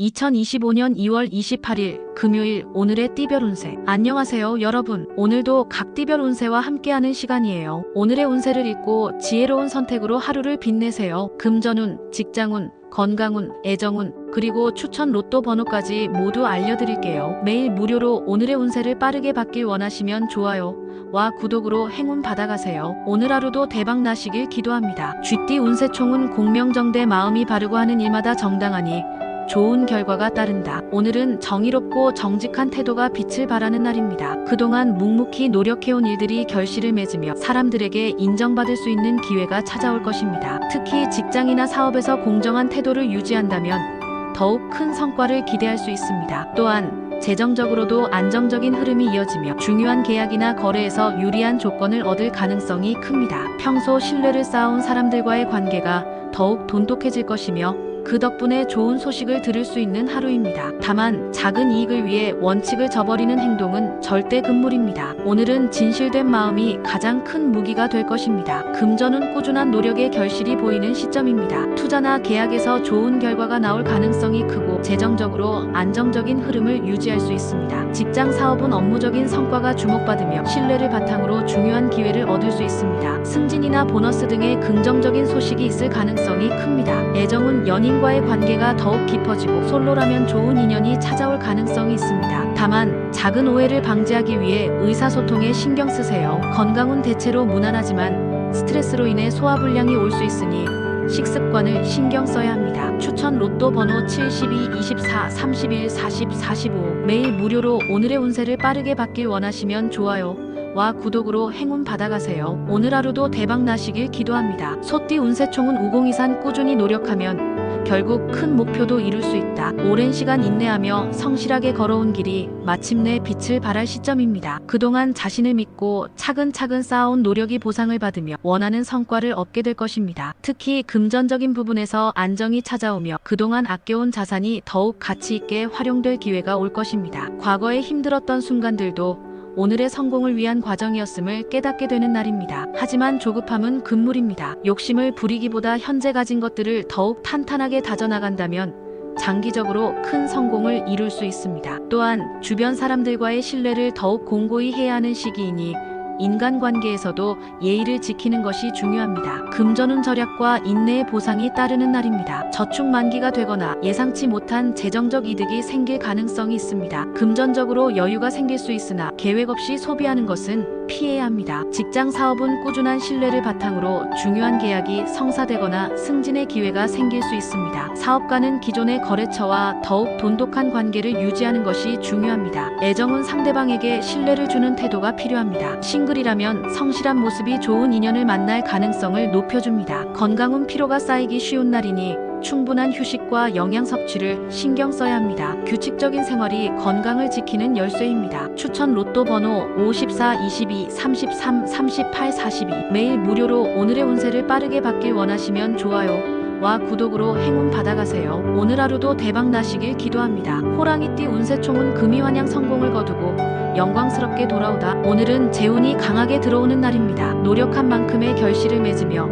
2025년 2월 28일 금요일 오늘의 띠별 운세. 안녕하세요, 여러분. 오늘도 각 띠별 운세와 함께하는 시간이에요. 오늘의 운세를 읽고 지혜로운 선택으로 하루를 빛내세요. 금전운, 직장운, 건강운, 애정운, 그리고 추천 로또 번호까지 모두 알려드릴게요. 매일 무료로 오늘의 운세를 빠르게 받길 원하시면 좋아요. 와 구독으로 행운 받아가세요. 오늘 하루도 대박 나시길 기도합니다. 쥐띠 운세총은 공명정대 마음이 바르고 하는 일마다 정당하니 좋은 결과가 따른다. 오늘은 정의롭고 정직한 태도가 빛을 발하는 날입니다. 그동안 묵묵히 노력해온 일들이 결실을 맺으며 사람들에게 인정받을 수 있는 기회가 찾아올 것입니다. 특히 직장이나 사업에서 공정한 태도를 유지한다면 더욱 큰 성과를 기대할 수 있습니다. 또한 재정적으로도 안정적인 흐름이 이어지며 중요한 계약이나 거래에서 유리한 조건을 얻을 가능성이 큽니다. 평소 신뢰를 쌓아온 사람들과의 관계가 더욱 돈독해질 것이며 그 덕분에 좋은 소식을 들을 수 있는 하루입니다. 다만 작은 이익을 위해 원칙을 저버리는 행동은 절대 금물입니다. 오늘은 진실된 마음이 가장 큰 무기가 될 것입니다. 금전은 꾸준한 노력의 결실이 보이는 시점입니다. 투자나 계약에서 좋은 결과가 나올 가능성이 크고 재정적으로 안정적인 흐름을 유지할 수 있습니다. 직장 사업은 업무적인 성과가 주목받으며 신뢰를 바탕으로 중요한 기회를 얻을 수 있습니다. 승진이나 보너스 등의 긍정적인 소식이 있을 가능성이 큽니다. 애정은 연인 과의 관계가 더욱 깊어지고 솔로라면 좋은 인연이 찾아올 가능성이 있습니다. 다만 작은 오해를 방지하기 위해 의사소통에 신경 쓰세요. 건강은 대체로 무난하지만 스트레스로 인해 소화불량이 올 수 있으니 식습관을 신경 써야 합니다. 추천 로또 번호 72, 24, 31, 40, 45 매일 무료로 오늘의 운세를 빠르게 받길 원하시면 좋아요. 와 구독으로 행운 받아가세요. 오늘 하루도 대박 나시길 기도합니다. 소띠 운세총은 우공이산 꾸준히 노력하면 결국 큰 목표도 이룰 수 있다. 오랜 시간 인내하며 성실하게 걸어온 길이 마침내 빛을 발할 시점입니다. 그동안 자신을 믿고 차근차근 쌓아온 노력이 보상을 받으며 원하는 성과를 얻게 될 것입니다. 특히 금전적인 부분에서 안정이 찾아오며 그동안 아껴온 자산이 더욱 가치 있게 활용될 기회가 올 것입니다. 과거에 힘들었던 순간들도 오늘의 성공을 위한 과정이었음을 깨닫게 되는 날입니다. 하지만 조급함은 금물입니다. 욕심을 부리기보다 현재 가진 것들을 더욱 탄탄하게 다져나간다면 장기적으로 큰 성공을 이룰 수 있습니다. 또한 주변 사람들과의 신뢰를 더욱 공고히 해야 하는 시기이니 인간관계에서도 예의를 지키는 것이 중요합니다. 금전운 절약과 인내의 보상이 따르는 날입니다. 저축 만기가 되거나 예상치 못한 재정적 이득이 생길 가능성이 있습니다. 금전적으로 여유가 생길 수 있으나 계획 없이 소비하는 것은 피해야 합니다. 직장 사업은 꾸준한 신뢰를 바탕으로 중요한 계약이 성사되거나 승진의 기회가 생길 수 있습니다. 사업가는 기존의 거래처와 더욱 돈독한 관계를 유지하는 것이 중요합니다. 애정은 상대방에게 신뢰를 주는 태도가 필요합니다. 싱글이라면 성실한 모습이 좋은 인연을 만날 가능성을 높여줍니다. 건강은 피로가 쌓이기 쉬운 날이니 충분한 휴식과 영양 섭취를 신경 써야 합니다. 규칙적인 생활이 건강을 지키는 열쇠입니다. 추천 로또 번호 54, 22, 33, 38, 42 매일 무료로 오늘의 운세를 빠르게 받길 원하시면 좋아요. 와 구독으로 행운 받아가세요. 오늘 하루도 대박 나시길 기도합니다. 호랑이띠 운세총은 금이환양 성공을 거두고 영광스럽게 돌아오다. 오늘은 재운이 강하게 들어오는 날입니다. 노력한 만큼의 결실을 맺으며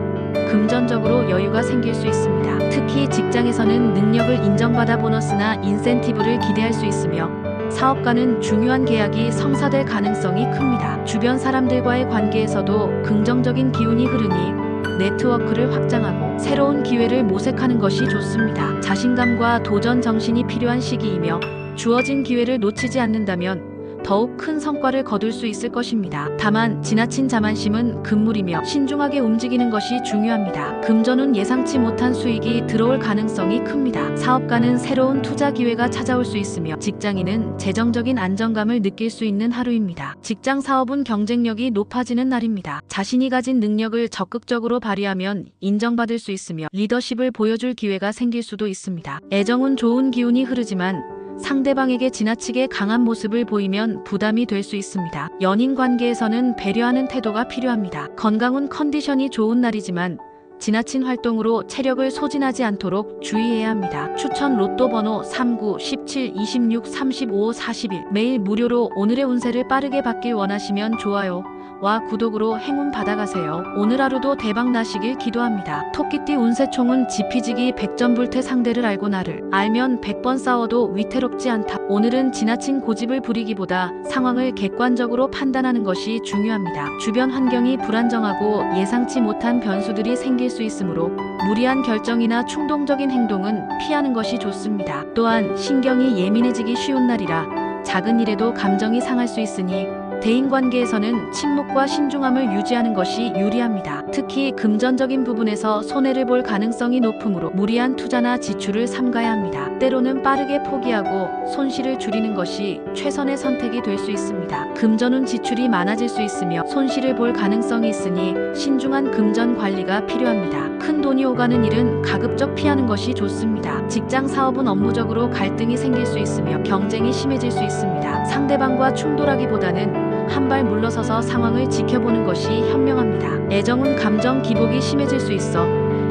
금전적으로 여유가 생길 수 있습니다. 특히 직장에서는 능력을 인정받아 보너스나 인센티브를 기대할 수 있으며 사업가는 중요한 계약이 성사될 가능성이 큽니다. 주변 사람들과의 관계에서도 긍정적인 기운이 흐르니 네트워크를 확장하고 새로운 기회를 모색하는 것이 좋습니다. 자신감과 도전 정신이 필요한 시기이며 주어진 기회를 놓치지 않는다면 더욱 큰 성과를 거둘 수 있을 것입니다. 다만 지나친 자만심은 금물이며 신중하게 움직이는 것이 중요합니다. 금전은 예상치 못한 수익이 들어올 가능성이 큽니다. 사업가는 새로운 투자 기회가 찾아올 수 있으며 직장인은 재정적인 안정감을 느낄 수 있는 하루입니다. 직장 사업은 경쟁력이 높아지는 날입니다. 자신이 가진 능력을 적극적으로 발휘하면 인정받을 수 있으며 리더십을 보여줄 기회가 생길 수도 있습니다. 애정은 좋은 기운이 흐르지만 상대방에게 지나치게 강한 모습을 보이면 부담이 될 수 있습니다. 연인 관계에서는 배려하는 태도가 필요합니다. 건강은 컨디션이 좋은 날이지만 지나친 활동으로 체력을 소진하지 않도록 주의해야 합니다. 추천 로또 번호 39, 17, 26, 35, 41 매일 무료로 오늘의 운세를 빠르게 받길 원하시면 좋아요. 와 구독으로 행운 받아가세요. 오늘 하루도 대박 나시길 기도합니다. 토끼띠 운세총은 지피지기 백전불태 상대를 알고 나를 알면 100번 싸워도 위태롭지 않다. 오늘은 지나친 고집을 부리기보다 상황을 객관적으로 판단하는 것이 중요합니다. 주변 환경이 불안정하고 예상치 못한 변수들이 생길 수 있으므로 무리한 결정이나 충동적인 행동은 피하는 것이 좋습니다. 또한 신경이 예민해지기 쉬운 날이라 작은 일에도 감정이 상할 수 있으니 대인 관계에서는 침묵과 신중함을 유지하는 것이 유리합니다. 특히 금전적인 부분에서 손해를 볼 가능성이 높으므로 무리한 투자나 지출을 삼가야 합니다. 때로는 빠르게 포기하고 손실을 줄이는 것이 최선의 선택이 될 수 있습니다. 금전운 지출이 많아질 수 있으며 손실을 볼 가능성이 있으니 신중한 금전 관리가 필요합니다. 큰 돈이 오가는 일은 가급적 피하는 것이 좋습니다. 직장 사업은 업무적으로 갈등이 생길 수 있으며 경쟁이 심해질 수 있습니다. 상대방과 충돌하기보다는 한 발 물러서서 상황을 지켜보는 것이 현명합니다. 애정은 감정 기복이 심해질 수 있어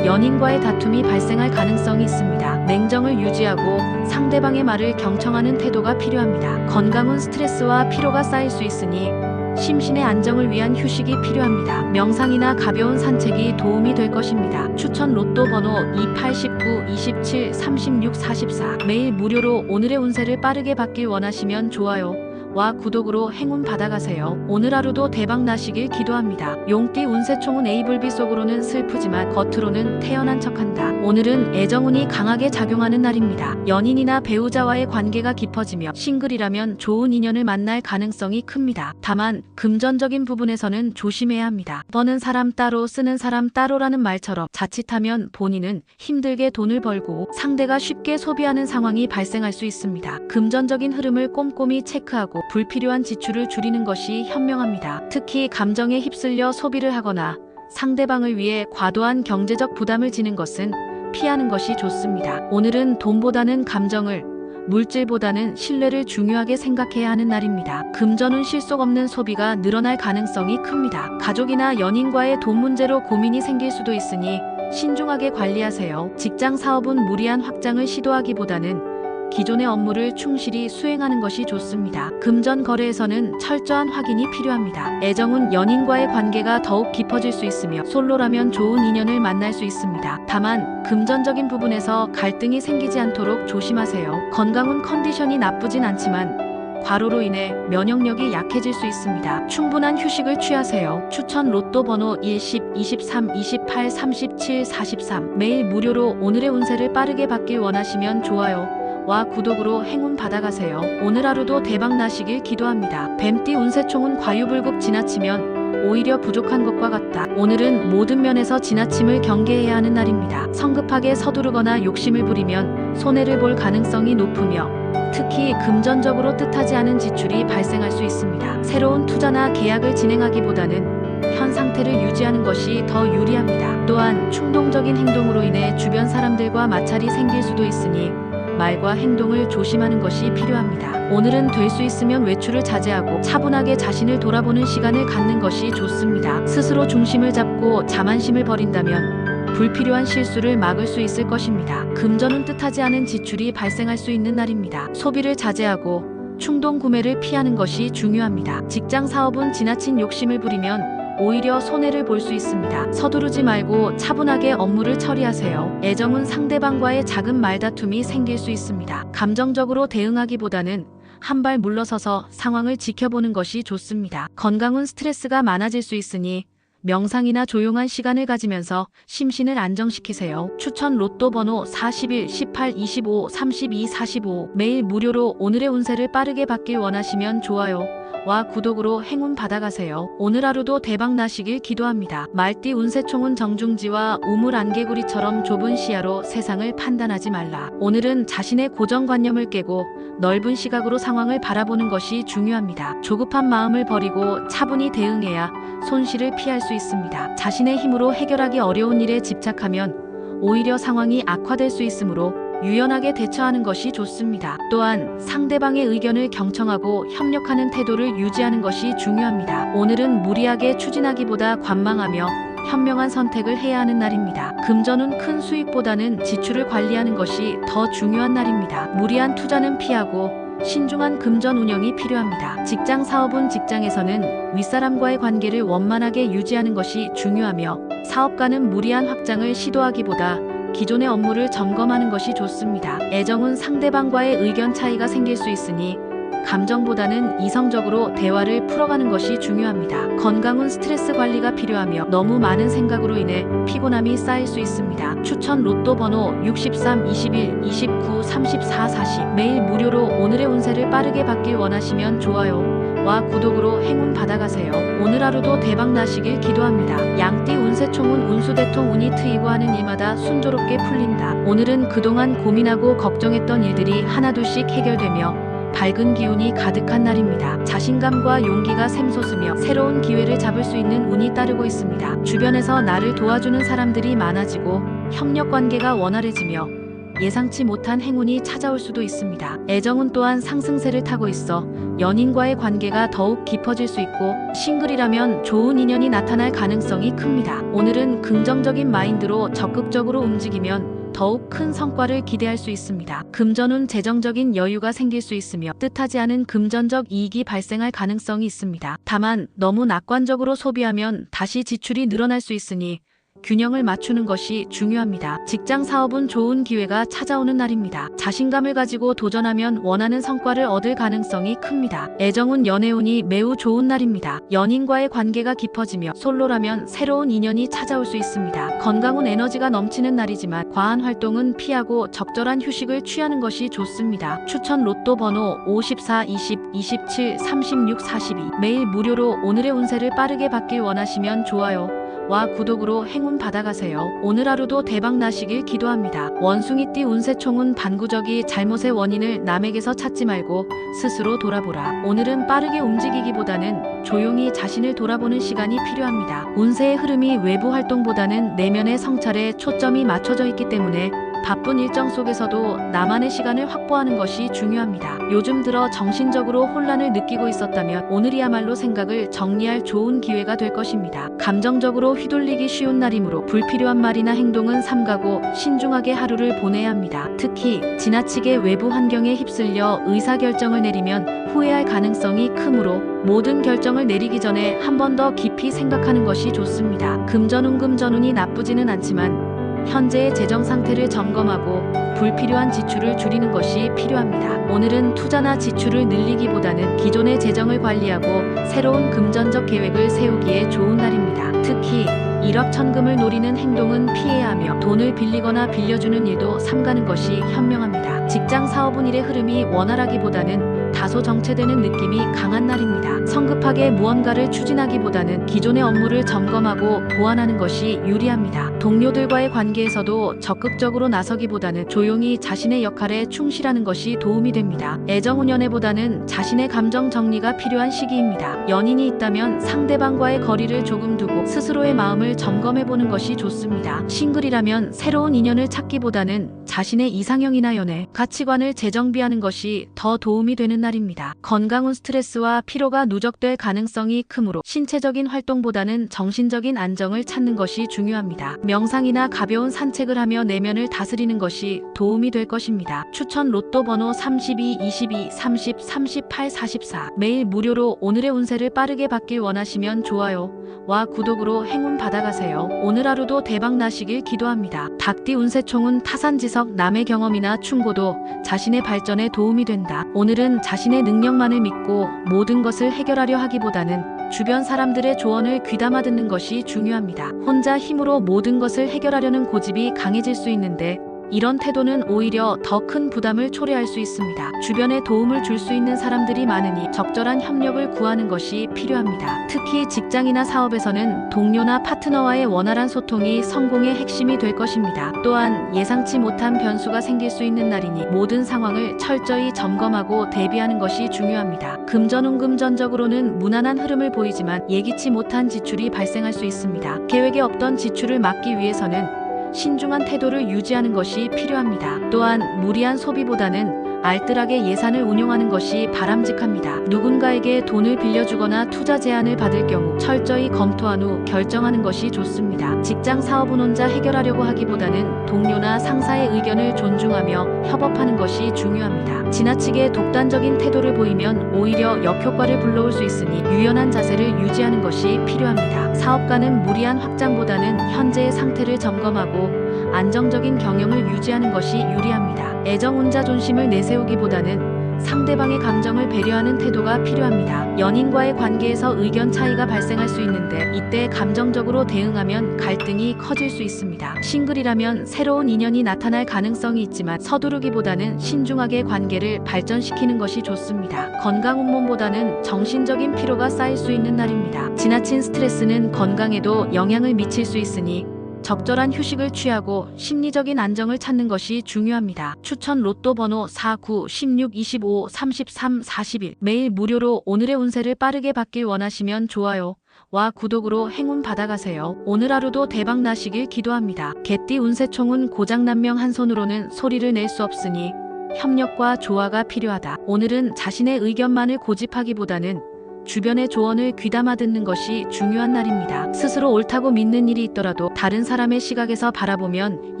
연인과의 다툼이 발생할 가능성이 있습니다. 냉정을 유지하고 상대방의 말을 경청하는 태도가 필요합니다. 건강은 스트레스와 피로가 쌓일 수 있으니 심신의 안정을 위한 휴식이 필요합니다. 명상이나 가벼운 산책이 도움이 될 것입니다. 추천 로또 번호 28, 19, 27, 36, 44 매일 무료로 오늘의 운세를 빠르게 받길 원하시면 좋아요. 와 구독으로 행운 받아가세요. 오늘 하루도 대박 나시길 기도합니다. 용띠 운세총은 에이블비 속으로는 슬프지만 겉으로는 태연한 척한다. 오늘은 애정운이 강하게 작용하는 날입니다. 연인이나 배우자와의 관계가 깊어지며 싱글이라면 좋은 인연을 만날 가능성이 큽니다. 다만 금전적인 부분에서는 조심해야 합니다. 버는 사람 따로 쓰는 사람 따로라는 말처럼 자칫하면 본인은 힘들게 돈을 벌고 상대가 쉽게 소비하는 상황이 발생할 수 있습니다. 금전적인 흐름을 꼼꼼히 체크하고 불필요한 지출을 줄이는 것이 현명합니다. 특히 감정에 휩쓸려 소비를 하거나 상대방을 위해 과도한 경제적 부담을 지는 것은 피하는 것이 좋습니다. 오늘은 돈보다는 감정을 물질보다는 신뢰를 중요하게 생각해야 하는 날입니다. 금전은 실속 없는 소비가 늘어날 가능성이 큽니다. 가족이나 연인과의 돈 문제로 고민이 생길 수도 있으니 신중하게 관리하세요. 직장 사업은 무리한 확장을 시도하기보다는 기존의 업무를 충실히 수행하는 것이 좋습니다. 금전 거래에서는 철저한 확인이 필요합니다. 애정은 연인과의 관계가 더욱 깊어질 수 있으며 솔로라면 좋은 인연을 만날 수 있습니다. 다만 금전적인 부분에서 갈등이 생기지 않도록 조심하세요. 건강은 컨디션이 나쁘진 않지만 과로로 인해 면역력이 약해질 수 있습니다. 충분한 휴식을 취하세요. 추천 로또 번호 1, 10, 23, 28, 37, 43 매일 무료로 오늘의 운세를 빠르게 받길 원하시면 좋아요. 와 구독으로 행운 받아가세요. 오늘 하루도 대박 나시길 기도합니다. 뱀띠 운세총은 과유불급 지나치면 오히려 부족한 것과 같다. 오늘은 모든 면에서 지나침을 경계해야 하는 날입니다. 성급하게 서두르거나 욕심을 부리면 손해를 볼 가능성이 높으며 특히 금전적으로 뜻하지 않은 지출이 발생할 수 있습니다. 새로운 투자나 계약을 진행하기보다는 현 상태를 유지하는 것이 더 유리합니다. 또한 충동적인 행동으로 인해 주변 사람들과 마찰이 생길 수도 있으니 말과 행동을 조심하는 것이 필요합니다. 오늘은 될 수 있으면 외출을 자제하고 차분하게 자신을 돌아보는 시간을 갖는 것이 좋습니다. 스스로 중심을 잡고 자만심을 버린다면 불필요한 실수를 막을 수 있을 것입니다. 금전은 뜻하지 않은 지출이 발생할 수 있는 날입니다. 소비를 자제하고 충동 구매를 피하는 것이 중요합니다. 직장 사업은 지나친 욕심을 부리면 오히려 손해를 볼 수 있습니다. 서두르지 말고 차분하게 업무를 처리하세요. 애정은 상대방과의 작은 말다툼이 생길 수 있습니다. 감정적으로 대응하기보다는 한발 물러서서 상황을 지켜보는 것이 좋습니다. 건강은 스트레스가 많아질 수 있으니 명상이나 조용한 시간을 가지면서 심신을 안정시키세요. 추천 로또 번호 41, 18, 25, 32, 45 매일 무료로 오늘의 운세를 빠르게 받길 원하시면 좋아요. 와 구독으로 행운 받아가세요. 오늘 하루도 대박 나시길 기도합니다. 말띠 운세총은 정중지와 우물 안개구리처럼 좁은 시야로 세상을 판단하지 말라. 오늘은 자신의 고정관념을 깨고 넓은 시각으로 상황을 바라보는 것이 중요합니다. 조급한 마음을 버리고 차분히 대응해야 손실을 피할 수 있습니다. 자신의 힘으로 해결하기 어려운 일에 집착하면 오히려 상황이 악화될 수 있으므로 유연하게 대처하는 것이 좋습니다. 또한 상대방의 의견을 경청하고 협력하는 태도를 유지하는 것이 중요합니다. 오늘은 무리하게 추진하기보다 관망하며 현명한 선택을 해야 하는 날입니다. 금전은 큰 수익보다는 지출을 관리하는 것이 더 중요한 날입니다. 무리한 투자는 피하고 신중한 금전 운영이 필요합니다. 직장 사업은 직장에서는 윗사람과의 관계를 원만하게 유지하는 것이 중요하며 사업가는 무리한 확장을 시도하기보다 기존의 업무를 점검하는 것이 좋습니다. 애정은 상대방과의 의견 차이가 생길 수 있으니 감정보다는 이성적으로 대화를 풀어가는 것이 중요합니다. 건강은 스트레스 관리가 필요하며 너무 많은 생각으로 인해 피곤함이 쌓일 수 있습니다. 추천 로또 번호 63, 21, 29, 34, 40 매일 무료로 오늘의 운세를 빠르게 받길 원하시면 좋아요 와 구독으로 행운 받아가세요. 오늘 하루도 대박 나시길 기도합니다. 양띠 운세총은 운수대통 운이 트이고 하는 일마다 순조롭게 풀린다. 오늘은 그동안 고민하고 걱정했던 일들이 하나둘씩 해결되며 밝은 기운이 가득한 날입니다. 자신감과 용기가 샘솟으며 새로운 기회를 잡을 수 있는 운이 따르고 있습니다. 주변에서 나를 도와주는 사람들이 많아지고 협력 관계가 원활해지며 예상치 못한 행운이 찾아올 수도 있습니다. 애정은 또한 상승세를 타고 있어 연인과의 관계가 더욱 깊어질 수 있고 싱글이라면 좋은 인연이 나타날 가능성이 큽니다. 오늘은 긍정적인 마인드로 적극적으로 움직이면 더욱 큰 성과를 기대할 수 있습니다. 금전운 재정적인 여유가 생길 수 있으며 뜻하지 않은 금전적 이익이 발생할 가능성이 있습니다. 다만 너무 낙관적으로 소비하면 다시 지출이 늘어날 수 있으니 균형을 맞추는 것이 중요합니다. 직장 사업은 좋은 기회가 찾아오는 날입니다. 자신감을 가지고 도전하면 원하는 성과를 얻을 가능성이 큽니다. 애정은 연애운이 매우 좋은 날입니다. 연인과의 관계가 깊어지며 솔로라면 새로운 인연이 찾아올 수 있습니다. 건강은 에너지가 넘치는 날이지만 과한 활동은 피하고 적절한 휴식을 취하는 것이 좋습니다. 추천 로또 번호 54, 20, 27, 36, 42 매일 무료로 오늘의 운세를 빠르게 받길 원하시면 좋아요. 와 구독으로 행운 받아가세요. 오늘 하루도 대박 나시길 기도합니다. 원숭이띠 운세총은 반구적이 잘못의 원인을 남에게서 찾지 말고 스스로 돌아보라. 오늘은 빠르게 움직이기보다는 조용히 자신을 돌아보는 시간이 필요합니다. 운세의 흐름이 외부 활동보다는 내면의 성찰에 초점이 맞춰져 있기 때문에 바쁜 일정 속에서도 나만의 시간을 확보하는 것이 중요합니다. 요즘 들어 정신적으로 혼란을 느끼고 있었다면 오늘이야말로 생각을 정리할 좋은 기회가 될 것입니다. 감정적으로 휘둘리기 쉬운 날이므로 불필요한 말이나 행동은 삼가고 신중하게 하루를 보내야 합니다. 특히 지나치게 외부 환경에 휩쓸려 의사결정을 내리면 후회할 가능성이 크므로 모든 결정을 내리기 전에 한 번 더 깊이 생각하는 것이 좋습니다. 금전운 금전운이 나쁘지는 않지만 현재의 재정 상태를 점검하고 불필요한 지출을 줄이는 것이 필요합니다. 오늘은 투자나 지출을 늘리기보다는 기존의 재정을 관리하고 새로운 금전적 계획을 세우기에 좋은 날입니다. 특히 일확천금을 노리는 행동은 피해야 하며 돈을 빌리거나 빌려주는 일도 삼가는 것이 현명합니다. 직장 사업은 일의 흐름이 원활하기보다는 다소 정체되는 느낌이 강한 날입니다. 성급하게 무언가를 추진하기보다는 기존의 업무를 점검하고 보완하는 것이 유리합니다. 동료들과의 관계에서도 적극적으로 나서기보다는 조용히 자신의 역할에 충실하는 것이 도움이 됩니다. 애정 연애보다는 자신의 감정 정리가 필요한 시기입니다. 연인이 있다면 상대방과의 거리를 조금 두고 스스로의 마음을 점검해 보는 것이 좋습니다. 싱글이라면 새로운 인연을 찾기보다는 자신의 이상형이나 연애, 가치관을 재정비하는 것이 더 도움이 되는 날입니다. 건강은 스트레스와 피로가 누적될 가능성이 크므로 신체적인 활동보다는 정신적인 안정을 찾는 것이 중요합니다. 명상이나 가벼운 산책을 하며 내면을 다스리는 것이 도움이 될 것입니다. 추천 로또 번호 32, 22, 30, 38, 44 매일 무료로 오늘의 운세를 빠르게 받길 원하시면 좋아요. 와 구독으로 행운 받아가세요. 오늘 하루도 대박 나시길 기도합니다. 닭띠 운세총은 타산지석 남의 경험이나 충고도 자신의 발전에 도움이 된다. 오늘은 자신의 능력만을 믿고 모든 것을 해결하려 하기보다는 주변 사람들의 조언을 귀담아 듣는 것이 중요합니다. 혼자 힘으로 모든 것을 해결하려는 고집이 강해질 수 있는데 이런 태도는 오히려 더 큰 부담을 초래할 수 있습니다. 주변에 도움을 줄 수 있는 사람들이 많으니 적절한 협력을 구하는 것이 필요합니다. 특히 직장이나 사업에서는 동료나 파트너와의 원활한 소통이 성공의 핵심이 될 것입니다. 또한 예상치 못한 변수가 생길 수 있는 날이니 모든 상황을 철저히 점검하고 대비하는 것이 중요합니다. 금전운 금전적으로는 무난한 흐름을 보이지만 예기치 못한 지출이 발생할 수 있습니다. 계획에 없던 지출을 막기 위해서는 신중한 태도를 유지하는 것이 필요합니다. 또한 무리한 소비보다는 알뜰하게 예산을 운용하는 것이 바람직합니다. 누군가에게 돈을 빌려주거나 투자 제안을 받을 경우 철저히 검토한 후 결정하는 것이 좋습니다. 직장 사업은 혼자 해결하려고 하기보다는 동료나 상사의 의견을 존중하며 협업하는 것이 중요합니다. 지나치게 독단적인 태도를 보이면 오히려 역효과를 불러올 수 있으니 유연한 자세를 유지하는 것이 필요합니다. 사업가는 무리한 확장보다는 현재의 상태를 점검하고 안정적인 경영을 유지하는 것이 유리합니다. 애정운자 존심을 내세우기보다는 상대방의 감정을 배려하는 태도가 필요합니다. 연인과의 관계에서 의견 차이가 발생할 수 있는데 이때 감정적으로 대응하면 갈등이 커질 수 있습니다. 싱글이라면 새로운 인연이 나타날 가능성이 있지만 서두르기보다는 신중하게 관계를 발전시키는 것이 좋습니다. 건강 혼돈보다는 정신적인 피로가 쌓일 수 있는 날입니다. 지나친 스트레스는 건강에도 영향을 미칠 수 있으니 적절한 휴식을 취하고 심리적인 안정을 찾는 것이 중요합니다. 추천 로또 번호 49, 16, 25, 33, 41 매일 무료로 오늘의 운세를 빠르게 받길 원하시면 좋아요. 와 구독으로 행운 받아가세요. 오늘 하루도 대박 나시길 기도합니다. 개띠 운세총은 고장난명 한 손으로는 소리를 낼 수 없으니 협력과 조화가 필요하다. 오늘은 자신의 의견만을 고집하기보다는 주변의 조언을 귀담아 듣는 것이 중요한 날입니다. 스스로 옳다고 믿는 일이 있더라도 다른 사람의 시각에서 바라보면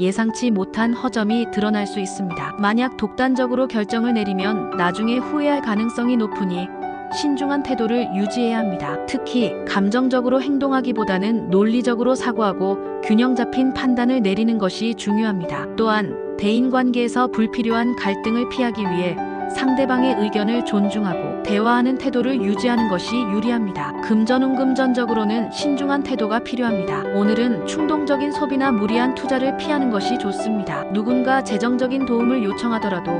예상치 못한 허점이 드러날 수 있습니다. 만약 독단적으로 결정을 내리면 나중에 후회할 가능성이 높으니 신중한 태도를 유지해야 합니다. 특히 감정적으로 행동하기보다는 논리적으로 사고하고 균형 잡힌 판단을 내리는 것이 중요합니다. 또한 대인 관계에서 불필요한 갈등을 피하기 위해 상대방의 의견을 존중하고 대화하는 태도를 유지하는 것이 유리합니다. 금전운금전적으로는 신중한 태도가 필요합니다. 오늘은 충동적인 소비나 무리한 투자를 피하는 것이 좋습니다. 누군가 재정적인 도움을 요청하더라도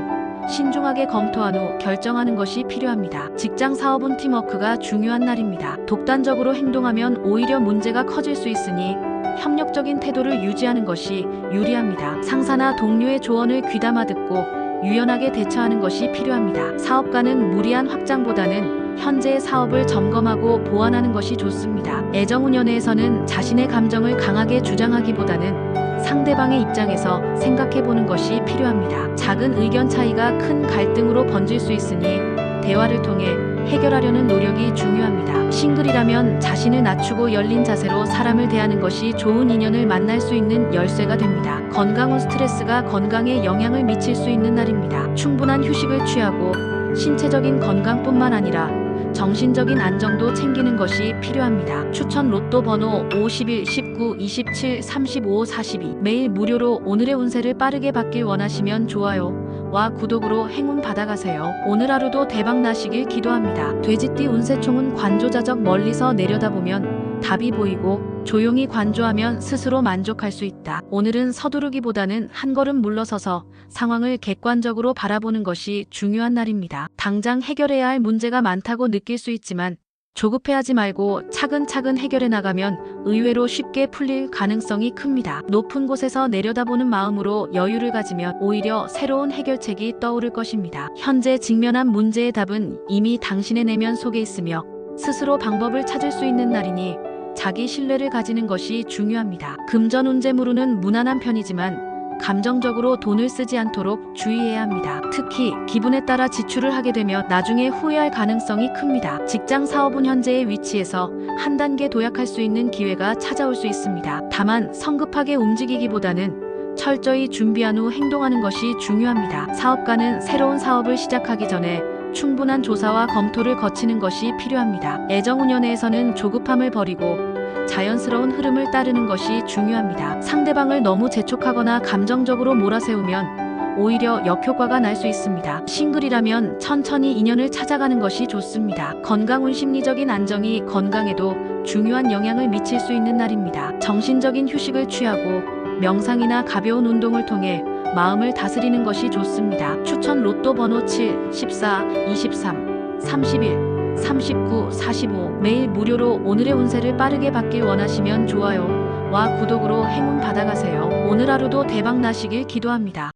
신중하게 검토한 후 결정하는 것이 필요합니다. 직장 사업은 팀워크가 중요한 날입니다. 독단적으로 행동하면 오히려 문제가 커질 수 있으니 협력적인 태도를 유지하는 것이 유리합니다. 상사나 동료의 조언을 귀담아 듣고 유연하게 대처하는 것이 필요합니다. 사업가는 무리한 확장보다는 현재의 사업을 점검하고 보완하는 것이 좋습니다. 애정운연에서는 자신의 감정을 강하게 주장하기보다는 상대방의 입장에서 생각해 보는 것이 필요합니다. 작은 의견 차이가 큰 갈등으로 번질 수 있으니 대화를 통해 해결하려는 노력이 중요합니다. 싱글이라면 자신을 낮추고 열린 자세로 사람을 대하는 것이 좋은 인연을 만날 수 있는 열쇠가 됩니다. 건강운 스트레스가 건강에 영향을 미칠 수 있는 날입니다. 충분한 휴식을 취하고 신체적인 건강뿐만 아니라 정신적인 안정도 챙기는 것이 필요합니다. 추천 로또 번호 51, 19, 27, 35, 42 매일 무료로 오늘의 운세를 빠르게 받길 원하시면 좋아요. 와 구독으로 행운 받아가세요. 오늘 하루도 대박 나시길 기도합니다. 돼지띠 운세총은 관조자적 멀리서 내려다보면 답이 보이고 조용히 관조하면 스스로 만족할 수 있다. 오늘은 서두르기보다는 한 걸음 물러서서 상황을 객관적으로 바라보는 것이 중요한 날입니다. 당장 해결해야 할 문제가 많다고 느낄 수 있지만 조급해하지 말고 차근차근 해결해 나가면 의외로 쉽게 풀릴 가능성이 큽니다. 높은 곳에서 내려다보는 마음으로 여유를 가지면 오히려 새로운 해결책이 떠오를 것입니다. 현재 직면한 문제의 답은 이미 당신의 내면 속에 있으며 스스로 방법을 찾을 수 있는 날이니 자기 신뢰를 가지는 것이 중요합니다. 금전운재무로는 무난한 편이지만 감정적으로 돈을 쓰지 않도록 주의해야 합니다. 특히 기분에 따라 지출을 하게 되면 나중에 후회할 가능성이 큽니다. 직장 사업은 현재의 위치에서 한 단계 도약할 수 있는 기회가 찾아올 수 있습니다. 다만 성급하게 움직이기보다는 철저히 준비한 후 행동하는 것이 중요합니다. 사업가는 새로운 사업을 시작하기 전에 충분한 조사와 검토를 거치는 것이 필요합니다. 애정운연에서는 조급함을 버리고 자연스러운 흐름을 따르는 것이 중요합니다. 상대방을 너무 재촉하거나 감정적으로 몰아세우면 오히려 역효과가 날 수 있습니다. 싱글이라면 천천히 인연을 찾아가는 것이 좋습니다. 건강 운 심리적인 안정이 건강에도 중요한 영향을 미칠 수 있는 날입니다. 정신적인 휴식을 취하고 명상이나 가벼운 운동을 통해 마음을 다스리는 것이 좋습니다. 추천 로또 번호 7, 14, 23, 31, 39, 45 매일 무료로 오늘의 운세를 빠르게 받길 원하시면 좋아요. 와 구독으로 행운 받아가세요. 오늘 하루도 대박 나시길 기도합니다.